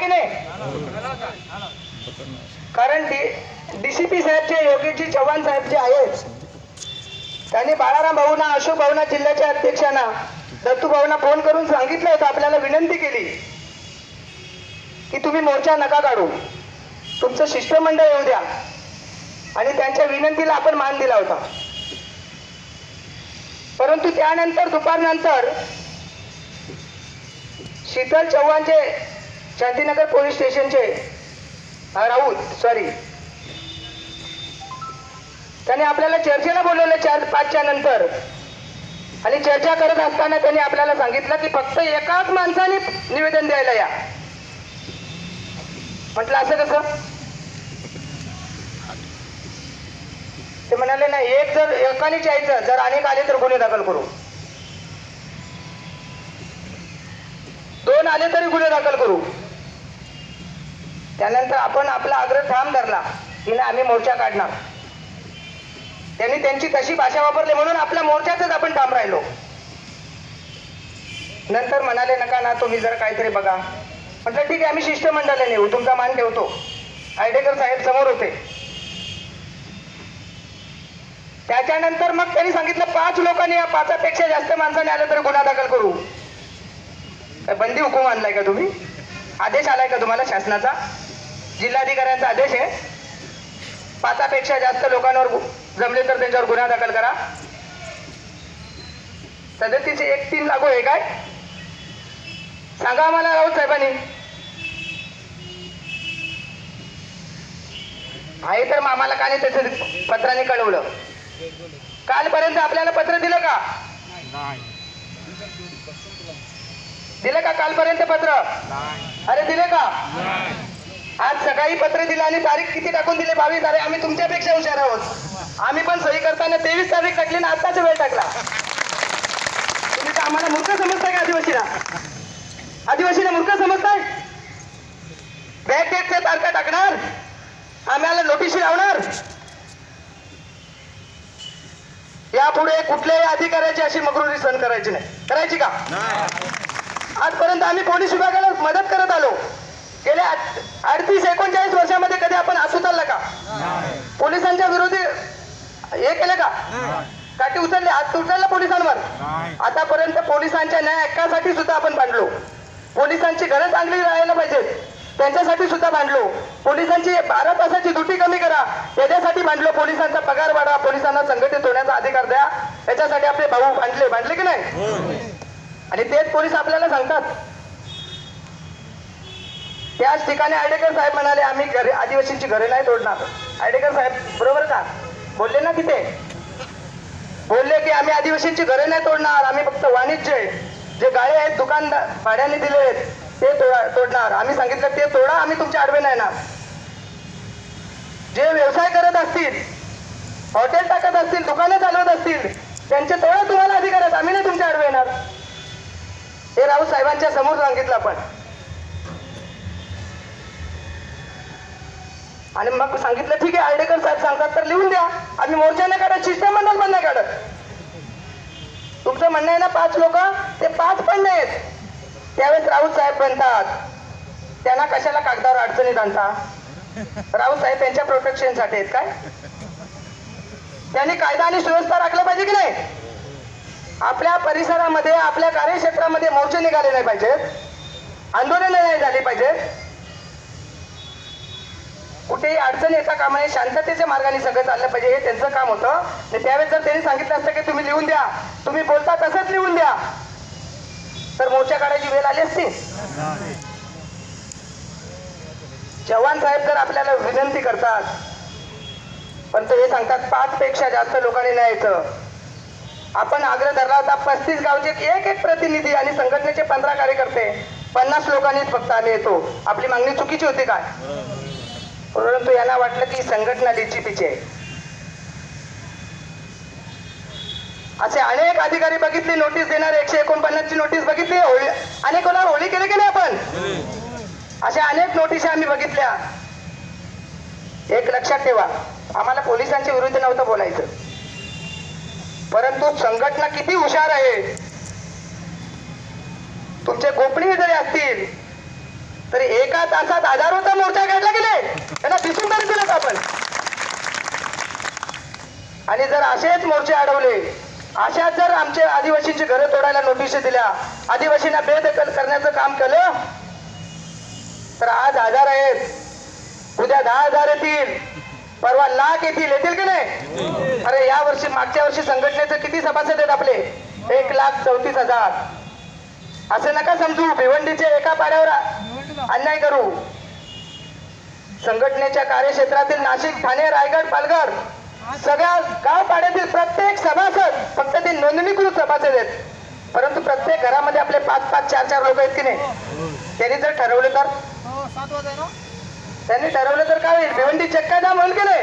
की नाही? कारण डीसीपी साहेब जे योगेशजी चव्हाण साहेब जे आहेत. त्यांनी बाळाराम भाऊना अशोक भाऊना जिल्ह्याच्या अध्यक्षांना दत्तू भाऊना फोन करून सांगितलं होतं आपल्याला विनंती केली. की तुम्ही मोर्चा नका काढू. तुमचं शिष्टमंडळ येऊ द्या. आणि त्यांच्या विनंतीला आपण मान दिला होता. परंतु त्यानंतर दुपारनंतर शीतल चव्हाणचे शांतीनगर पोलीस स्टेशनचे. राऊत सॉरी त्याने आपल्याला चर्चेला बोलवलं चार पाचच्या नंतर. आणि चर्चा करत असताना त्यांनी आपल्याला सांगितलं की फक्त एकाच माणसाने निवेदन द्यायला या. म्हटलं असं कसं? ते म्हणाले नाही एक जर एकाने यायचं जर अनेक आले तर गुन्हे दाखल करू. दोन आले तरी गुन्हे दाखल करू. त्यानंतर आपण आपला आग्रह ठाम धरला की नाही आम्ही मोर्चा काढणार. त्यांनी त्यांची तशी भाषा वापरली म्हणून आपल्या मोर्चातच आपण ठाम राहिलो. नंतर म्हणाले नका ना तुम्ही जर काहीतरी बघा. म्हटलं ठीक आहे आम्ही शिष्टमंडळ नेऊ तुमचा मान ठेवतो. आयडेकर साहेब समोर होते. त्याच्यानंतर मग त्यांनी सांगितलं पाच लोकांनी या पाचापेक्षा जास्त माणसाने आलं तर गुन्हा दाखल करू. बंदी हुकूम आणलाय का तुम्ही? आदेश आलाय का तुम्हाला शासनाचा? जिल्हाधिकाऱ्यांचा आदेश आहे. पाचापेक्षा जास्त लोकांवर जमले तर त्यांच्यावर गुन्हा दाखल करा. सदतीचे एक तीन लागू आहे काय? सांगा आम्हाला राऊत साहेबांनी. आहे तर मग आम्हाला का नाही त्याचं पत्राने कळवलं. कालपर्यंत आपल्याला पत्र दिलं का? दिलं का कालपर्यंत पत्र? अरे दिले का? आज सकाळी पत्र दिलं आणि तारीख किती टाकून दिले? बावीस अरे आम्ही तुमच्यापेक्षा हुशार आहोत. आम्ही पण सही करताना तेवीस तारीख टाकली ना आत्ताच वेळ टाकला. तुम्ही तर आम्हाला मूर्ख समजताय का आदिवासीला? आदिवासीला मूर्ख समजताय? बॅग डेटच्या तारखा टाकणार. आम्हाला नोटीशी लावणार. यापुढे कुठल्याही अधिकाऱ्याची अशी मगरुरी सहन करायची नाही. करायची का? आजपर्यंत आम्ही पोलीस विभागाला मदत करत आलो. गेल्या अडतीस एकोणचाळीस वर्षामध्ये कधी आपण हात उचलला का? पोलिसांच्या विरोधी हे केलं का? काठी उचलले. हात उचलला पोलिसांवर? आतापर्यंत पोलिसांच्या न्याय हक्कासाठी सुद्धा आपण भांडलो. पोलिसांची घरं चांगली राहायला पाहिजेत त्यांच्यासाठी सुद्धा भांडलो. पोलिसांची बारा तासाची ड्युटी कमी करा. त्याच्यासाठी भांडलो. पोलिसांचा पगार वाढा पोलिसांना संघटित होण्याचा अधिकार द्या. याच्यासाठी आपले भाऊ भांडले. भांडले की नाही? आणि तेच पोलीस आपल्याला सांगतात. त्याच ठिकाणी आयडेकर साहेब म्हणाले आम्ही घरे आदिवासींची घरे नाही तोडणार. आयडेकर साहेब बरोबर का? बोलले ना तिथे. बोलले की आम्ही आदिवासींची घरे नाही तोडणार आम्ही फक्त वाणिज्य जे गाळे आहेत दुकानदार भाड्याने दिले आहेत ते तोडा तोडणार. आम्ही सांगितलं ते तोडा आम्ही तुमच्या आडवे नाही येणार. जे व्यवसाय करत असतील हॉटेल टाकत असतील दुकानं चालवत असतील त्यांचे तोडा तुम्हाला अधिकार आहेत. आम्ही नाही तुमच्या आडवे येणार. हे राऊत साहेबांच्या समोर सांगितलं आपण. आणि मग सांगितलं ठीक आहे आयडेकर साहेब सांगतात तर लिहून द्या. आम्ही मोर्चा नाही काढत शिष्टमंडळ पण नाही काढत. तुमचं म्हणणं आहे ना पाच लोक ते पाच पण नाहीत. त्यावेळेस राऊत साहेब म्हणतात त्यांना कशाला कागदावर अडचणीत आणता? राऊत साहेब त्यांच्या प्रोटेक्शनसाठी आहेत काय? त्यांनी कायदा आणि सुव्यवस्था राखलं पाहिजे की नाही? आपल्या परिसरामध्ये आपल्या कार्यक्षेत्रामध्ये मोर्चे निघाले नाही पाहिजेत. आंदोलनं नाही झाली पाहिजेत. कुठेही अडचण येता कामा नये. शांततेच्या मार्गाने सगळं चाललं पाहिजे. हे त्यांचं काम होतं. आणि त्यावेळेस जर त्यांनी सांगितलं असतं की तुम्ही लिहून द्या तुम्ही बोलता तसंच लिहून द्या. तर मोर्चा काढायची वेळ आली असती? चव्हाण साहेब जर आपल्याला विनंती करतात पण ते हे सांगतात पाच पेक्षा जास्त लोकांनी नाही यायचं. आपण आग्रह धरला होता पस्तीस गावचे एक एक प्रतिनिधी आणि संघटनेचे पंधरा कार्यकर्ते. पन्नास लोकांनीच फक्त आम्ही येतो. आपली मागणी चुकीची होती काय? परंतु यांना वाटलं की संघटना लिचिपीची आहे. असे अनेक अधिकारी बघितले नोटीस देणार एकशे एकोणपन्नासची नोटीस बघितली होळी अनेक होणार होळी केली गेले आपण? अशा अनेक नोटीस आम्ही बघितल्या. एक लक्षात ठेवा आम्हाला पोलिसांच्या विरुद्ध नव्हतं बोलायचं. परंतु संघटना किती हुशार आहे. तुमचे गोपनीय जरी असतील तरी एका तासात हजारोचा मोर्चा काढला गेले त्यांना दिसून तरी दिलं आपण? आणि जर असेच मोर्चे अडवले अशाच जर आमचे आदिवासींची घरं तोडायला नोटीस दिल्या आदिवासींना बेदखल करण्याचं काम केलं तर आज हजार आहेत. उद्या दहा हजार येतील. परवा लाख येतील. येतील की नाही? अरे या वर्षी मागच्या वर्षी संघटनेचे किती सभासद आहेत आपले? एक लाख चौतीस हजार. असं नका समजू. भिवंडीचे एका पाड्यावर अन्याय करू. संघटनेच्या कार्यक्षेत्रातील नाशिक ठाणे रायगड पालघर सगळ्या गाव पाड्यातील प्रत्येक सभासद फक्त ते नोंदणीकृत सभासद आहेत. परंतु प्रत्येक घरामध्ये आपले पाच पाच चार चार लोक आहेत की नाही? त्यांनी जर ठरवलं तर? त्यांनी ठरवलं तर काय होईल? भिवंडी चक्का जाम म्हणून की नाही?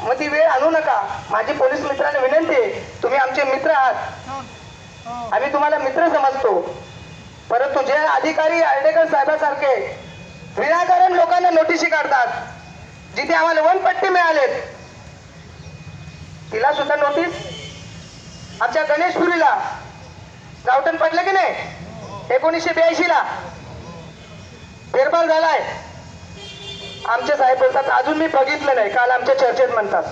मग ती वेळ आणू नका. माझी पोलीस मित्रांना विनंती आहे तुम्ही आमचे मित्र आहात. आम्ही तुम्हाला मित्र समजतो. अधिकारी आर्डेकर साहेबासारखे विनाकारण लोकांना नोटिशी काढतात. जिथे आम्हाला वनपट्टी मिळालेत तिला सुद्धा नोटीस. आमच्या गणेशपुरीला गावठण पडलं की नाही? एकोणीसशे ब्याऐंशी ला फेरफार झालाय. आमचे साहेब बोलतात अजून मी बघितलं नाही काल आमच्या चर्चेत म्हणतात.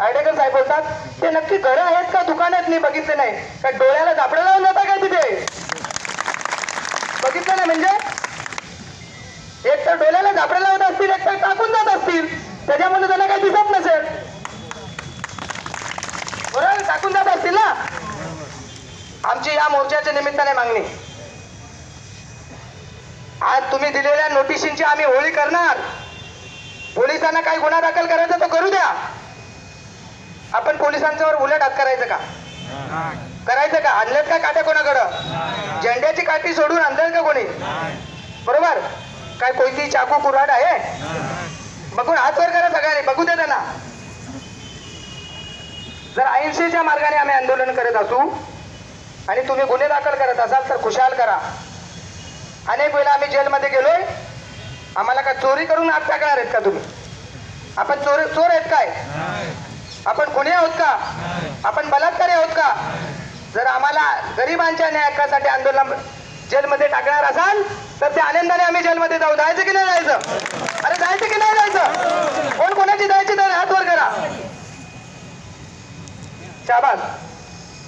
आयडेकर साहेब बोलतात ते नक्की घरं आहेत का? दुकान आहेत? मी बघितलं नाही. का डोळ्याला दापडं लावून जाता काय तिथे? बघितलं नाही म्हणजे? एक तर डोळ्याला झापडं लावत असतील एक तर टाकून जात असतील. त्याच्यामध्ये त्यांना काही दिसत नसेल. बरोबर टाकून जात असतील ना? आमची या मोर्चाच्या निमित्ताने मागणी. आज तुम्ही दिलेल्या नोटिशींची आम्ही होळी करणार. पोलिसांना काही गुन्हा दाखल करायचा तो करू द्या. आपण पोलिसांच्यावर उलट हात करायचं का? करायचं का? आणलेत का काट्या कोणाकडं? झेंड्याची काठी सोडून आणलं का कोणी? बरोबर? काय कोणती चाकू कुऱ्हाड आहे? बघून हात वर करा सगळ्यांनी बघू द्या त्यांना. जर अहिंसेच्या मार्गाने आम्ही आंदोलन करत असू आणि तुम्ही गुन्हे दाखल करत असाल तर खुशाल करा. अनेक वेळा आम्ही जेलमध्ये गेलोय. आम्हाला का चोरी करून आत टाकणार आहेत का तुम्ही? आपण चोर चोर आहेत काय? आपण गुन्हे आहोत का? आपण बलात्कारी आहोत का? जर आम्हाला गरिबांच्या न्याय हक्कासाठी आंदोलन जेलमध्ये टाकणार असाल तर त्या आनंदाने आम्ही जेलमध्ये जाऊ. जायचं की नाही जायचं? अरे जायचं की नाही जायचं? कोण कोणाची जायची तर हात वर करा. शाबास.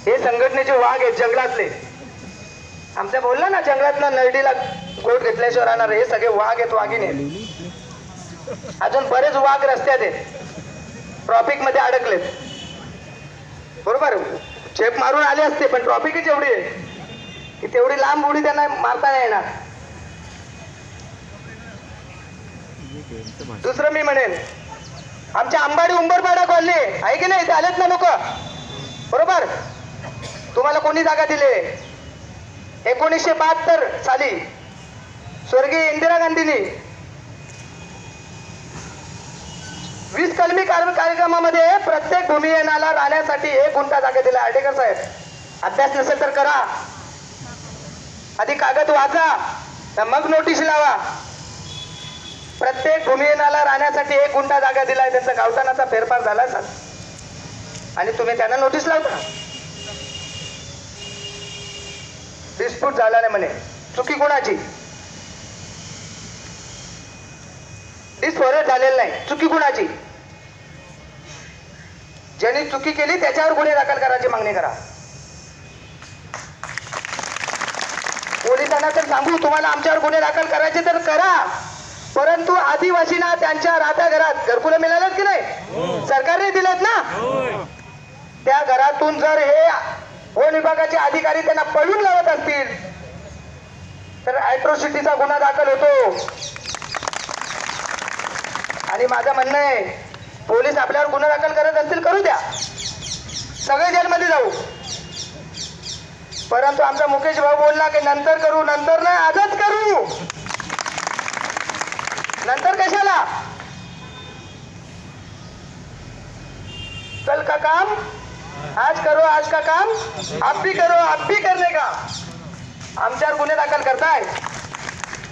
हे संघटनेचे वाघ आहेत जंगलातले. आमच्या बोलला ना जंगलातनं नरडीला गोट घेतल्याशिवाय राहणार हे सगळे वाघ आहेत वाघिने अजून बरेच वाघ रस्त्यात आहेत. ट्रॉफिकमध्ये अडकलेत. बरोबर? झेप मारून आले असते पण ट्रॉफिकच एवढी आहे? की तेवढी लांब उडी त्यांना मारता नाही येणार. दुसरं मी म्हणेन आमच्या आंबाडी उंबरपाडा कॉलनी आहे की नाही? इथे आलेत ना लोक? बरोबर? तुम्हाला कोणी जागा दिली? एकोणीसशे बहात्तर साली स्वर्गीय इंदिरा गांधींनी वीस कलमी कार्यक्रमामध्ये प्रत्येक भूमिहीनाला राहण्यासाठी एक गुंठा जागा दिला. आर्टिकल साहेब अभ्यास नसेल तर करा. आधी कागद वाचा तर मग नोटीस लावा. प्रत्येक भूमिहीनाला राहण्यासाठी एक गुंठा जागा दिलाय. त्यांचा गावठाणाचा फेरफार झाला सर आणि तुम्ही त्यांना नोटीस लावता. डिस्प्यूट झाला नाही म्हणे. चुकी कोणाची? डिस्फॉरेट झालेलं नाही. चुकी कुणाची? ज्यांनी चुकी केली त्याच्यावर गुन्हे दाखल करायची मागणी करा. पोलिसांना तर सांगू तुम्हाला आमच्यावर गुन्हे दाखल करायचे तर करा. परंतु आदिवासींना त्यांच्या राहत्या घरात घरकुलं मिळालेत की नाही? सरकारने दिलेत ना? त्या घरातून जर हे वन विभागाचे अधिकारी त्यांना पळून लावत असतील तर अॅट्रोसिटीचा गुन्हा दाखल होतो. आणि माझं म्हणणं आहे पोलीस आपल्यावर गुन्हा दाखल करत असतील करू द्या. सगळे जेलमध्ये जाऊ. परंतु आमचा मुकेश भाऊ बोलला की नंतर करू नंतर नाही आजच करू. नंतर कशाला? कल का काम? आज करो आज का काम? आप भी करो आप भी करने का. आमच्यावर गुन्हे दाखल करताय.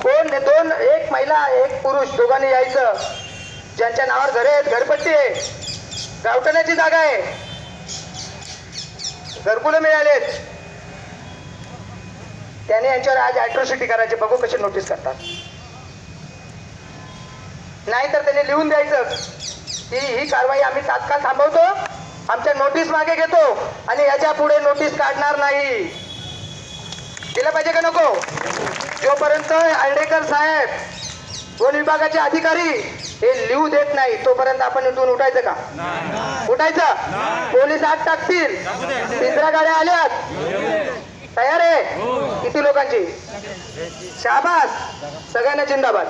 कोण दोन एक महिला एक पुरुष दोघांनी यायचं. ज्यांच्या नावावर घरे आहेत घरपट्टी आहे. गावठण्याची जागा आहे. घरकुलं मिळालेत. त्याने यांच्यावर आज ॲट्रोसिटी करायची. बघू कशी नोटीस करतात. नाहीतर त्याने लिहून द्यायचं की ही कारवाई आम्ही तात्काळ थांबवतो आमच्या नोटीस मागे घेतो आणि याच्यापुढे नोटीस काढणार नाही. दिलं पाहिजे का नको? जोपर्यंत आर्डेकर साहेब वन विभागाचे अधिकारी हे लिहू देत नाही. तोपर्यंत आपण इथून उठायचं का? उठायचं? पोलीस आत टाकतील. पिंजरा गाड्या आल्यात. तयार आहे? किती लोकांची? शाबास. सगळ्यांना जिंदाबाद.